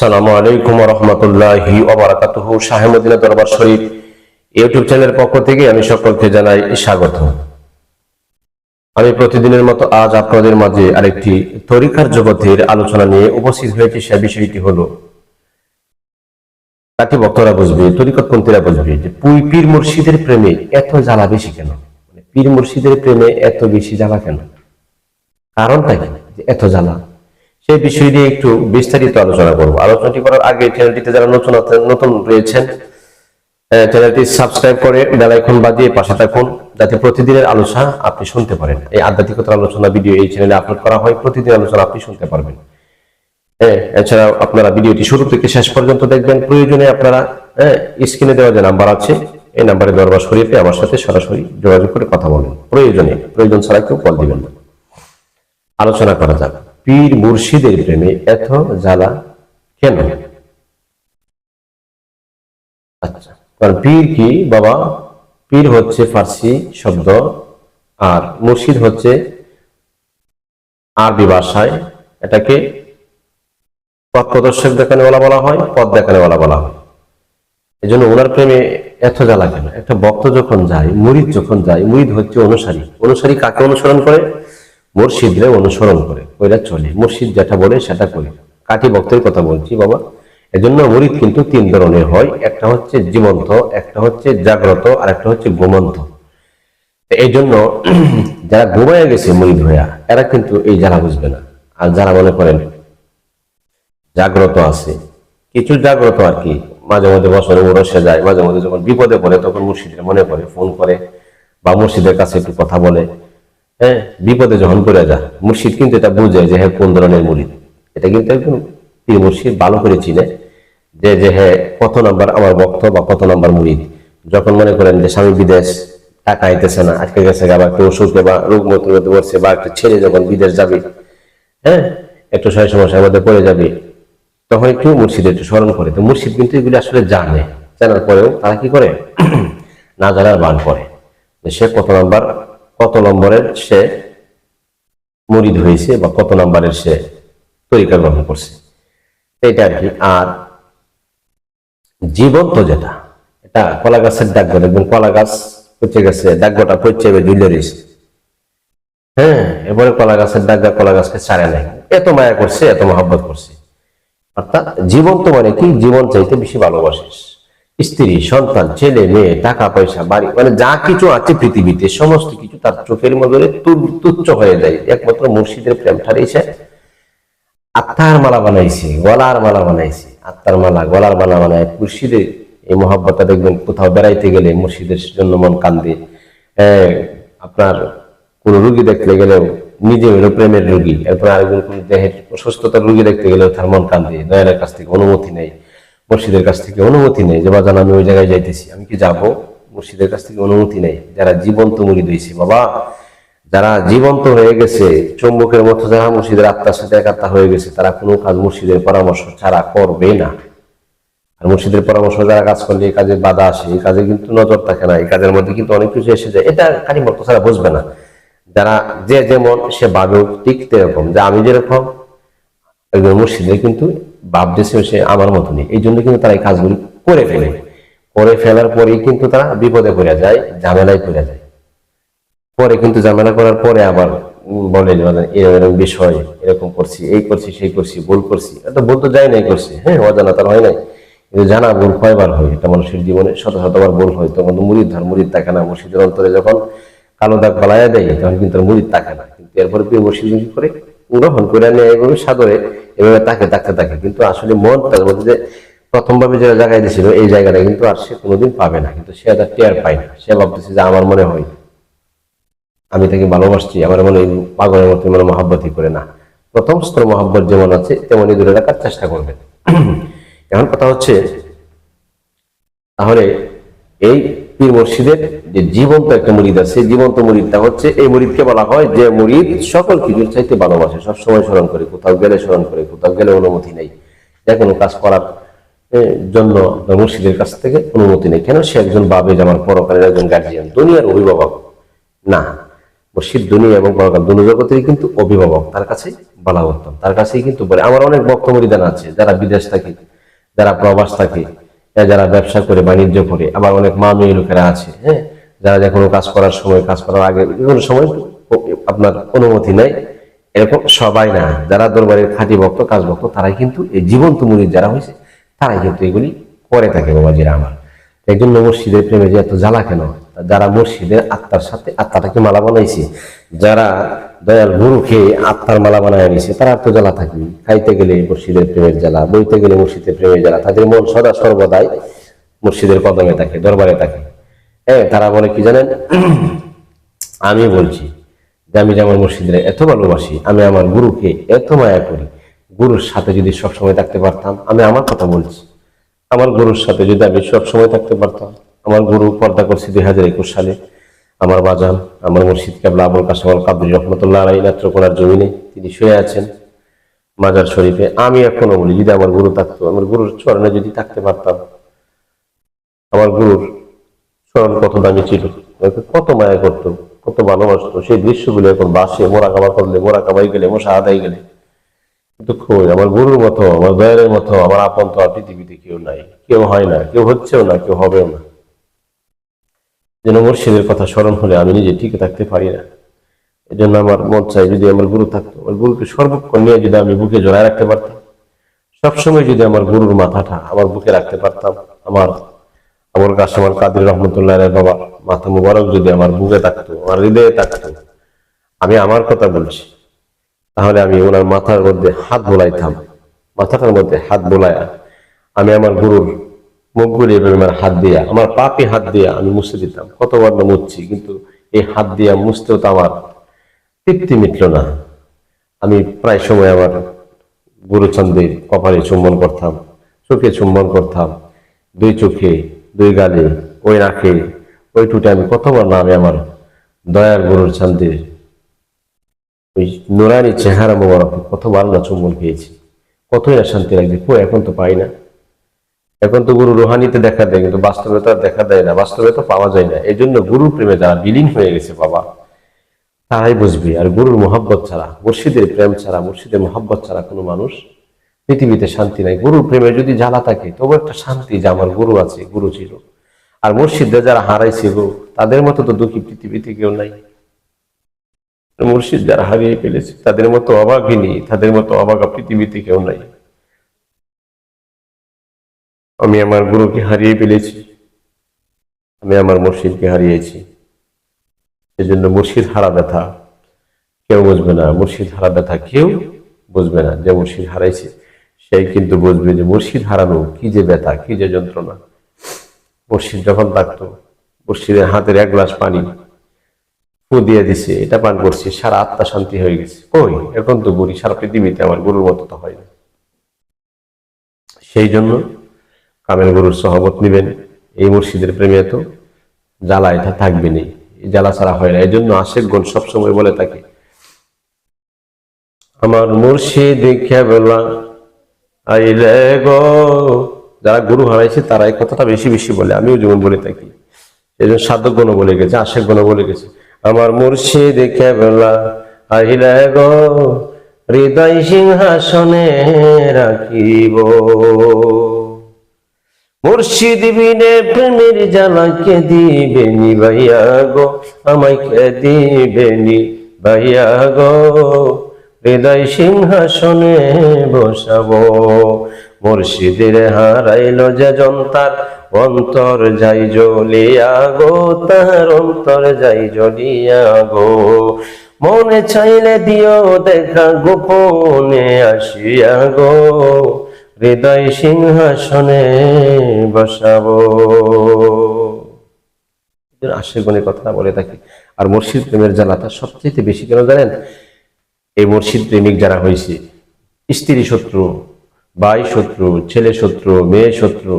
সালামু আলাইকুম রহমতুল্লাহি ওবরাকাতুহু শাহেমদিনা দরবার শরীফ ইউটিউব চ্যানেলের পক্ষ থেকে আমি সকলকে জানাই স্বাগত। আমি প্রতিদিনের মতো আজ আপনাদের মাঝে আরেকটি তরিকার জগতের আলোচনা নিয়ে উপস্থিত হয়েছে, সে বিষয়টি হলো কাটি ভক্তরা বুঝবে, তরিকতপন্থীরা বুঝবে যে পুই পীর মুর্শিদের প্রেমে এত জ্বালা বেশি কেন? মানে পীর মুর্শিদের প্রেমে এত বেশি জ্বালা কেন? কারণটা কি? এত জ্বালা। সেই বিষয় নিয়ে একটু বিস্তারিত আলোচনা করব। আলোচনাটি করার আগে চ্যানেলটিতে যারা নতুন নতুন রয়েছেন চ্যানেলটি সাবস্ক্রাইব করে বেলাইকন বাজিয়ে পাশে থাকুন, যাতে প্রতিদিনের আলোচনা আপনি শুনতে পারেন। এই আধ্যাত্মিকতার আলোচনা ভিডিও এই চ্যানেলে আপলোড করা হয় প্রতিদিন আলোচনা আপনি শুনতে পারবেন। হ্যাঁ এছাড়া আপনারা ভিডিওটি শুরু থেকে শেষ পর্যন্ত দেখবেন। প্রয়োজনে আপনারা হ্যাঁ স্ক্রিনে দেওয়া যে নাম্বার আছে, এই নাম্বারে দরবার শরীফে আমার সাথে সরাসরি যোগাযোগ করে কথা বলেন। প্রয়োজনে, প্রয়োজন ছাড়া কেউ কল দিবেন না। আলোচনা করা যাক। পীর মুর্শিদের প্রেমে এত জ্বালা কেন? আচ্ছা কারণ পীর কি? বাবা, পীর হচ্ছে ফার্সি শব্দ আর মুর্শিদ হচ্ছে আরবি ভাষায় এটাকে পথ প্রদর্শক দেখানেওয়ালা বলা হয়, পথ দেখানেওয়ালা বলা হয়। এই জন্য ওনার প্রেমে এত জ্বালা কেন? একটা ভক্ত যখন যায়, মুরিদ যখন যায়, মুরিদ হচ্ছে অনুসারী। অনুসারী কাকে অনুসরণ করে? মুর্শিদরে অনুসরণ করে ওইটা চলে। মুর্শিদ যেটা বলে সেটা করে। কাটি ভক্তের কথা বলছি বাবা। এজন্য মুরিদ কিন্তু তিন ধরনের হয়। একটা হচ্ছে জীবন্ত, একটা হচ্ছে জাগ্রত, আর একটা হচ্ছে ঘুমন্ত। এই জন্য যারা ঘুমায় গেছে মুরিদ হইয়া, এরা কিন্তু এই জ্বালা বুঝবে না। আর যারা মনে করেন জাগ্রত আছে, কিছু জাগ্রত আর কি, মাঝে মধ্যে বছরে বরসে যায়, মাঝে মধ্যে যখন বিপদে পড়ে, তখন মুর্শিদের মনে পড়ে ফোন করে, বা মুর্শিদের কাছে একটু কথা বলে। হ্যাঁ বিপদে যখন পড়ে যা, মুর্শিদ কিন্তু এটা বুঝে যে হ্যাঁ কোন ধরনের মুরিদ। এটা কিন্তু একদম পীর মুর্শিদ, ভালো করে চিনে যে যে হ্যাঁ কত নাম্বার আমার ভক্ত বা কত নাম্বার মুরিদ। যখন মনে করেন যে স্বামী বিদেশ, টাকা আইতেছে না আজকে গেছে আবার কেউ অসুখে বা রোগ মতো পড়ছে বা একটা ছেলে যখন বিদেশ যাবে হ্যাঁ একটু সময় সমস্যার মধ্যে পড়ে যাবে, তখন একটু মুর্শিদ একটু স্মরণ করে। তো মুর্শিদ কিন্তু এগুলি আসলে জানে। জানার পরেও তারা কি করে? না জানার বান করে। সে কত নাম্বার কত নম্বরের সে মুরিদ হয়েছে বা কত নাম্বারের সে তরিকা গ্রহণ করছে? এটা আর কি। আর জীবন্ত যেটা, এটা কলা গাছের ডাক দেখবেন কলা গাছ পচে গেছে ডাকটা পচে ঝুলে রয়েছে। হ্যাঁ এবারে কলা গাছের ডাক কলা গাছকে ছাড়ে নাই। এত মায়া করছে, এত মহাব্বত করছে। অর্থাৎ জীবন্ত মানে কি? জীবন চাইতে বেশি ভালোবাসিস। স্ত্রী, সন্তান, ছেলে, মেয়ে, টাকা, পয়সা, বাড়ি মানে যা কিছু আছে পৃথিবীতে, সমস্ত কিছু তার চোখের মধ্যে তুচ্ছ হয়ে যায়। একমাত্র মুর্শিদের প্রেম ঠারিয়েছে আত্মার মালা বানাইছে, গলার মালা বানাইছে। আত্মার মালা, গলার মালা বানায় মুর্শিদের এই মহাব্বতটা দেখবেন কোথাও বেড়াইতে গেলে মুর্শিদের জন্য মন কান্দে। আপনার কোন রুগী দেখতে গেলেও নিজে হলো প্রেমের রুগী। এরপর আরেকজন কোন দেহের অসুস্থতার রুগী দেখতে গেলেও তার মন কান্দে, দয়ালের কাছ থেকে অনুমতি নেই মুর্শিদের কাছ থেকে অনুমতি নেই। যে, বাজান, আমি ওই জায়গায় যাইতেছি। আমি কি যাব? মুর্শিদের কাছ থেকে অনুমতি নেই। যারা জীবন্ত মুড়ি দিয়েছে, বাবা, যারা জীবন্ত হয়ে গেছে, চুম্বকের মতো যারা মুর্শিদের আত্মার সাথে একাত্মা হয়ে গেছে, তারা কোনো কাজ মুর্শিদের পরামর্শ ছাড়া করবে না। আর মুর্শিদের পরামর্শ যারা কাজ করলে এই কাজে বাধা আসে, এই কাজে কিন্তু নজর থাকে না। এই কাজের মধ্যে কিন্তু অনেক কিছু এসে যায়। এটা কারি ভক্ত ছাড়া বুঝবে না। যারা যে যেমন, সে ভাবেও ঠিক এরকম যে আমি যেরকম, একজন মুর্শিদের কিন্তু ভাবতেছে সে আমার মতনই। এই জন্য কিন্তু তারা এই কাজগুলি করে ফেলে। করে ফেলার পরেই কিন্তু তারা বিপদে পড়ে যায়, ঝামেলায় পড়ে যায়। পরে কিন্তু ঝামেলা করার পরে আবার বলে মানে এরকম বিষয়, এরকম করছি, এই করছি, সেই করছি, ভুল করছি। এটা ভুল তো যাই নাই করছি। হ্যাঁ অজানা তার হয় নাই। কিন্তু জানা ভুল কয়বার হয়? এটা মানুষের জীবনে শত শতবার ভুল হয়। তখন তো মুড়িদ ধর মুড়িদ থাকে না মুর্শিদের অন্তরে যখন কালো দাগ পালাইয়া দেয়, তখন কিন্তু মুড়ির থাকে না। কিন্তু এরপরে প্রিয় কি করে? গ্রহণ করে নেয় এভাবে সাদরে এভাবে তাকে তাকতে থাকে। কিন্তু আসলে মন তার মধ্যে যে প্রথমভাবে যে জায়গায় দিয়েছিল, এই জায়গাটা কিন্তু আর সে কোনোদিন পাবে না। কিন্তু সে তার টেয়ার পায় না। সে ভাবতেছে যে আমার মনে হয় আমি তাকে ভালোবাসছি, আমার মনে পাগলের মতো মানে মহাব্বতই করে না। প্রথম স্তর মহাব্বত যেমন আছে তেমনই দূরে রাখার চেষ্টা করবেন। এখন কথা হচ্ছে, তাহলে এই পীর মুর্শিদের যে জীবন্ত একটা মুরিদ আছে জীবন্ত মুরিদটা হচ্ছে, এই মুরিদকে বলা হয় যে মুরিদ সকল কিছুর চাইতে ভালোবাসে, সবসময় স্মরণ করে, কোথাও গেলে স্মরণ করে, কোথাও গেলে অনুমতি নেই। যে কোনো কাজ করার জন্য মুর্শিদের কাছ থেকে অনুমতি নেই। কেন? সে একজন বাবে আমার পরকালের একজন গার্জিয়ান দুনিয়ার অভিভাবক। না, মসজিদ, দুনিয়া এবং পরকাল দুনো জগতেরই কিন্তু অভিভাবক, তার কাছে বলা উত্তম তার কাছেই কিন্তু বলে। আমার অনেক বক্তমরিদান আছে, যারা বিদেশ থাকে, যারা প্রবাস থাকে যারা ব্যবসা করে, বাণিজ্য করে, আবার অনেক মা মেয়ে লোকেরা আছে হ্যাঁ যারা যে কোনো কাজ করার সময়, কাজ করার আগে কোনো সময় আপনার অনুমতি নেই এরকম সবাই না। যারা দরবারের খাঁটি ভক্ত, কাজ ভক্ত, তারাই কিন্তু এই জীবন্ত মুড়ির যারা হয়েছে, তারাই কিন্তু এগুলি করে থাকে বাবাজিরা আমার একজন মসজিদের প্রেমে যে এত জ্বালা কেন? যারা মসজিদের আত্মার সাথে আত্মাটাকে মালা বানাইছে, যারা দয়াল গুরুকে আত্মার মালা বানায় নিছে তারা তো জ্বালা থাকবে খাইতে গেলে মসজিদের প্রেমের জ্বালা, বইতে গেলে মসজিদের প্রেমের জ্বালা, তাদের মন সদা সর্বদাই মসজিদের কদমে থাকে, দরবারে থাকে। হ্যাঁ তারা বলে কি জানেন? আমি বলছি যে আমি যেমন মসজিদের এত ভালোবাসি, আমি আমার গুরুকে এত মায়া করি, গুরুর সাথে যদি সবসময় থাকতে পারতাম, আমি আমার কথা বলছি। আমার গুরুর সাথে যদি আমি সবসময় থাকতে পারতাম, আমার গুরু পর্দা করছি দুই হাজার একুশ সালে। আমার বাজান, আমার মুর্শিদ কেবলা আবুল কাসম কাবুল রহমতুল্লাহ আলাই নেত্রকোনার জমিনে তিনি শুয়ে আছেন মাজার শরীফে। আমি এখনও বলি, যদি আমার গুরু থাকতো, আমার গুরুর চরণে যদি থাকতে পারতাম, আমার গুরুর স্মরণ কত দামি ছিল কত মায়া করতো, কত ভালোবাসতো। সেই দৃশ্যগুলো এখন বাসে মোরা কাবা করলে মোরা কাবাই গেলে মশা আদায় গেলে কই আমার গুরুর মতো, আমার দয়ালের মতো, আমার আপন তো পৃথিবীতে কেউ নাই। কেউ হয় না, কেউ হচ্ছেও না, কেউ হবেও না। যেন মুর্শিদের কথা স্মরণ হলে আমি নিজে টিকে থাকতে পারি না। এই জন্য আমার মন চাই যদি আমার গুরু থাকতো, আমার গুরুকে সর্বক্ষণ নিয়ে যদি আমি বুকে জড়ায় রাখতে পারতাম। সবসময় যদি আমার গুরুর মাথাটা আমার বুকে রাখতে পারতাম, আমার আমার কাছে আমার কাদির রহমতুল্লাহ বাবা মাথা মুবারক যদি আমার বুকে থাকতো, আমার হৃদয়ে থাকতো। আমি আমার কথা বলছি। তাহলে আমি ওনার মাথার মধ্যে হাত বোলাইতাম। মাথাটার মধ্যে হাত বোলায়া আমি আমার গুরুর মুখগুলি এভাবে আমার হাত দিয়া, আমার পাপি হাত দিয়া আমি মুছে দিতাম। কতবার না মুছছি কিন্তু এই হাত দিয়া মুছতেও তো আমার তৃপ্তি মিটল না। আমি প্রায় সময় আমার গুরুচন্দ্রের কপালে চুম্বন করতাম, চোখে চুম্বন করতাম, দুই চোখে, দুই গালে, ওই নাকে ওই টুটে আমি কতবার না আমি আমার দয়ার গুরুর চান্দের ওই নুরানি চেহারা মোবারক কতবার না চুম্বন পেয়েছি কতই না শান্তি লাগবে কই, এখন তো পাই না। এখন তো গুরু রোহানিতে দেখা দেয়, কিন্তু বাস্তবতা দেখা দেয় না বাস্তবতা পাওয়া যায় না। এই জন্য গুরু প্রেমে যারা বিলীন হয়ে গেছে বাবা, তারাই বুঝবে, আর গুরুর মোহাব্বত ছাড়া, মুর্শিদের প্রেম ছাড়া, মুর্শিদের মোহাব্বত ছাড়া কোনো মানুষ পৃথিবীতে শান্তি নাই। গুরুর প্রেমে যদি জ্বালা থাকে, তবু একটা শান্তি যে আমার গুরু আছে, গুরু ছিল। আর মুর্শিদদের যারা হারাইছে তাদের মতো তো দুঃখী পৃথিবীতে কেউ নাই। মুর্শিদ যারা হারিয়ে ফেলেছে, তাদের মতো অভাগিনী তাদের মতো অভাগা পৃথিবীতে কেউ নাই। আমি আমার গুরুকে হারিয়ে ফেলেছি, আমি আমার মুর্শিদকে হারিয়েছি। সেজন্য মুর্শিদ হারা ব্যথা, কেউ বুঝবে না। মুর্শিদ হারা ব্যথা কেউ বুঝবে না যে মুর্শিদ হারাইছে। সেই কিন্তু বুঝবে যে মুর্শিদ হারানো কি যে ব্যথা, কি যে যন্ত্রণা। মুর্শিদ যখন থাকতো, মুর্শিদের হাতের এক গ্লাস পানি ফু দিয়ে দিছে, এটা পান করছি, সারা আত্মা শান্তি হয়ে গেছে। কই? এখন তো গুরি সারা পৃথিবীতে আমার গুরুর মতো তো হয় না। সেই জন্য কামেল গুরুর সহবত নিবেন, এই মুর্শিদের প্রেমে তো জ্বালা এটা থাকবে নেই। জ্বালা ছাড়া হয় না। এই জন্য আশেকগণ সবসময় বলে থাকে, আমার মুর্শিদ খেবলা আইলে গো। যারা গুরু হারাইছে, তারা এই কথাটা বেশি বেশি বলে। আমিও যেমন বলে থাকি। এই জন্য সাধকগণ বলে গেছে, আশেক আশেকগণ বলে গেছে। আমার মুর্শিদ খেবলা আইলে গো, হৃদয় সিংহাসনে রাখিব। মুর্শিদ বিনে প্রেমের জ্বালা কে দিবে নি ভাইয়া গো? আমায় কে দিবে নি ভাইয়া গো? হৃদয় সিংহাসনে বসাবো। মুর্শিদের হারাইল যে জন্তার অন্তর যাই জ্বলিয়া গো তার অন্তর যাই জ্বলিয়া গো। মনে চাইলে দিও দেখা গোপনে আসিয়া গো, হৃদয় সিংহাসনে বসাবো। আশেগুনের কথা বলে থাকি। আর মুর্শিদ প্রেমের জ্বালাটা সবচেয়ে বেশি কেন জানেন? এই মুর্শিদ প্রেমিক যারা হয়েছে স্ত্রী শত্রু ভাই শত্রু, ছেলে শত্রু, মেয়ে শত্রু,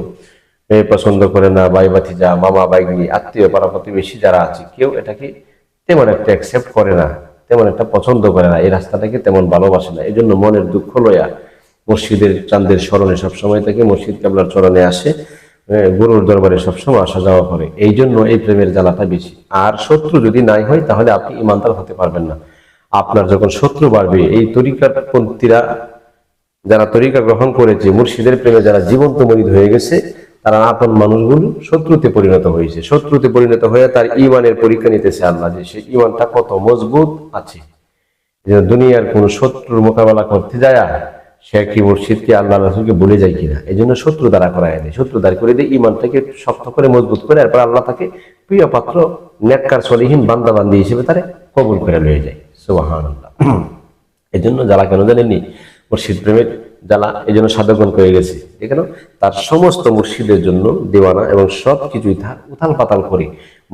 মেয়ে পছন্দ করে না, ভাই ভাতিজা, মামা বাইগনি আত্মীয়, পাড়া প্রতিবেশী যারা আছে, কেউ এটাকে তেমন একটা অ্যাকসেপ্ট করে না, তেমন একটা পছন্দ করে না। এই রাস্তাটাকে তেমন ভালোবাসে না। এই জন্য মনের দুঃখ লয়া মসজিদের চান্দের স্মরণে সবসময় থেকে মসজিদ কাবলার চরণে আসে গুরুর দরবারে সবসময় আসা যাওয়া করে। এই জন্য এই প্রেমের জ্বালাটা বেশি। আর শত্রু যদি নাই হয়, তাহলে আপনি ইমানদার হতে পারবেন না। আপনার যখন শত্রু বাড়বে, এই তরিকার পন্থীরা যারা তরিকা গ্রহণ করেছে মুর্শিদের প্রেমে যারা জীবন্ত মরিদ হয়ে গেছে, তারা আপন মানুষগুলো শত্রুতে পরিণত হয়েছে। শত্রুতে পরিণত হয়ে তার ইমানের পরীক্ষা নিতেছে আল্লাহ যে সে ইমানটা কত মজবুত আছে। দুনিয়ার কোন শত্রুর মোকাবেলা করতে যায় সে কি মুর্শিদকে আল্লাহ রসুলকে ভুলে যায় কিনা? এই জন্য শত্রু দ্বারা করায় দেয়। শত্রু দ্বারা করে দিয়ে ইমানটাকে শক্ত করে মজবুত করে, এরপর আল্লাহ তাকে প্রিয় পাত্র, নেককার, সলিহীন বান্দা বান্দি হিসেবে তারা কবুল করে লয়ে যায়। সুবাহান এই জন্য জ্বালা কেন জানেননি মুর্শিদ প্রেমের জ্বালা এই জন্য সাধকগণ করে গেছে। এখানে তার সমস্ত মুর্শিদের জন্য দেওয়ানা এবং সব কিছুই তার উথাল পাতাল করে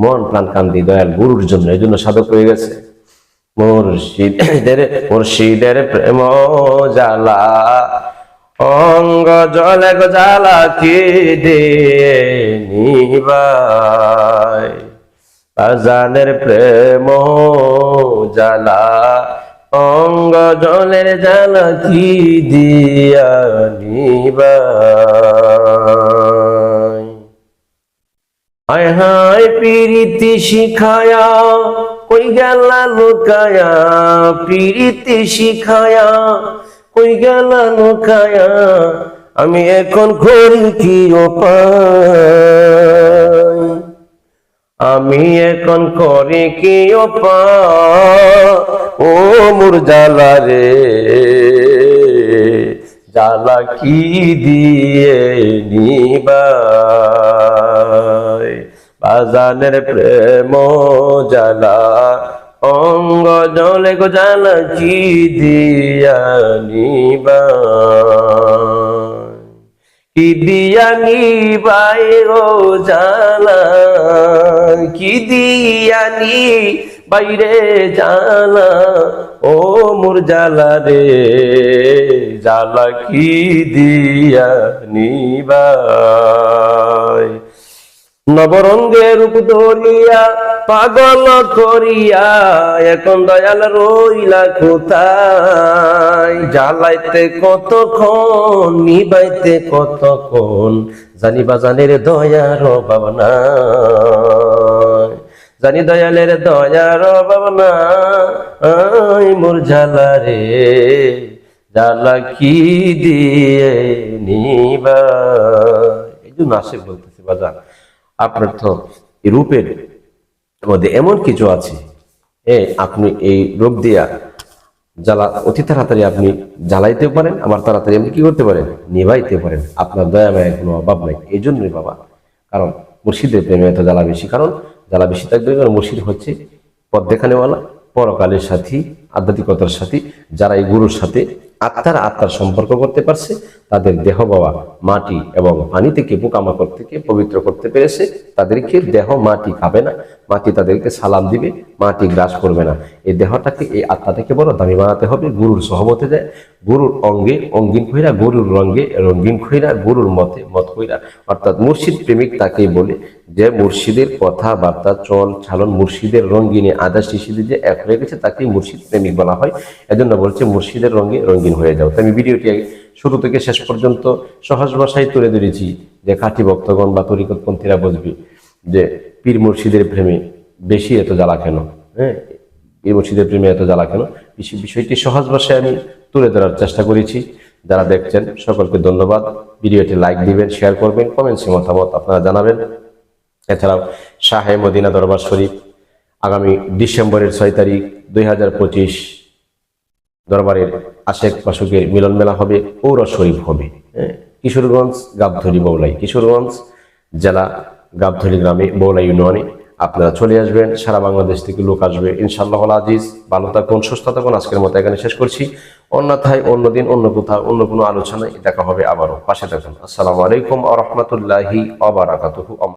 মন প্রাণ কান্দি দয়াল গুরুর জন্য এই জন্য সাধক হয়ে গেছে। মুর্শিদের মুর্শিদের প্রেম জ্বালা, অঙ্গ জলে জ্বালা কি দে নিবাই বাজানের প্রেম জ্বালা অঙ্গ জলের জ্বালা কি দিয়া নিবাই? হায় হায় পিরিতি শিখায়া, কই গেলা লুকায়া? পিরিতি শিখায়া, কই গেলা লুকায়া? আমি এখন করি কি উপায় আমি এখন করি কি ও মোর জালা রে। জ্বালা কি দিয়ে নিবা বাজানের প্রেম জালা অঙ্গ জলে গো জালা কি দিয়া নিবাই? কি দিয়া নিবাই গো জালা কি দিয়া নি বাইরে জালা ও মোর জালা রে জালা কি দিয়া নিবাই? নবরঙ্গের রূপ ধরিয়া, পাগল করিয়া, এখন দয়াল রইলা কোথায়? জ্বালাইতে কতক্ষণ, নিবাইতে কতক্ষণ? জানিবা জানের দয়ার ভাবনা জানি দয়ালের দয়ার ভাবনা মোর জ্বালা রে। জ্বালা কি দিয়ে নিবা এই জন্য আসে বলতেছি বাজার আপনার তো রূপের মধ্যে এমন কিছু আছে। এ আপনি এই রূপ দিয়া জ্বালা, অতি তাড়াতাড়ি আপনি জ্বালাইতে পারেন, আবার তাড়াতাড়ি আপনি কি করতে পারেন? নিভাইতে পারেন। আপনার দয়া মায়ের কোনো অভাব নাই। এই জন্যই বাবা, কারণ মুর্শিদের প্রেমে এত জ্বালা বেশি। কারণ জ্বালা বেশি থাকবে কারণ মুর্শিদ হচ্ছে পথ দেখানেওয়ালা, পরকালের সাথী, আধ্যাত্মিকতার সাথী, যারা এই গুরুর সাথে আত্মার আত্মার সম্পর্ক করতে পারছে, তাদের দেহ, বাবা, মাটি এবং পানি থেকে পোকামাকড় থেকে পবিত্র করতে পেরেছে, তাদেরকে দেহ, মাটি খাবে না। মাটি তাদেরকে সালাম দিবে, মাটি গ্রাস করবে না। এই দেহটাকে, এই আত্মাটাকে বড় দামি বানাতে হবে, গুরুর সহমতে যায়। গুরুর অঙ্গে, অঙ্গিন খৈরা গুরুর রঙ্গে রঙ্গিন খৈরা গুরুর মতে মত খৈরা অর্থাৎ মুর্শিদ প্রেমিক তাকেই বলে যে, মুর্শিদের কথাবার্তা, চল ছালন মুর্শিদের রঙ্গিনে আদা শিশিদের যে এক হয়ে গেছে, তাকেই মুর্শিদ প্রেমিক বলা হয়। এজন্য বলছে, মুর্শিদের রঙে রঙিন হয়ে যাও। তো আমি ভিডিওটি শুরু থেকে শেষ পর্যন্ত সহজ ভাষায় তুলে ধরেছি যে, খাঁটি ভক্তগণ বা তরিকতপন্থীরা বুঝবি। যে পীর মুর্শিদের প্রেমে বেশি এত জ্বালা কেন? হ্যাঁ? পীর মুর্শিদের প্রেমে এত জ্বালা কেন? বিষয়- বিষয়টি সহজ ভাষায় আমি তুলে ধরার চেষ্টা করেছি। যারা দেখছেন সকলকে ধন্যবাদ। ভিডিওটি লাইক দিবেন শেয়ার করবেন কমেন্টসে মতামত আপনারা জানাবেন। এছাড়াও শাহে মদিনা দরবার শরীফ আগামী ডিসেম্বরের ছয় তারিখ দুই হাজার পঁচিশ দরবারের আশেক পাশকের মিলন মেলা হবে পৌর শরীফ হবে। হ্যাঁ, কিশোরগঞ্জ গাবধরি বৌলাই কিশোরগঞ্জ জেলা গাবধরি গ্রামে মৌলা ইউনিয়নে আপনারা চলে আসবেন। সারা বাংলাদেশ থেকে লোক আসবে। ইনশাল্লাহ আজিজ, ভালো থাকুন, সুস্থ থাকুন। আজকের মতো এখানে শেষ করছি। অন্যথায় অন্যদিন অন্য কোথাও, অন্য কোনো আলোচনায় দেখা হবে আবারও। পাশে থাকুন। আসসালামু আলাইকুম আ রহমতুল্লাহি আবরাকাতুহু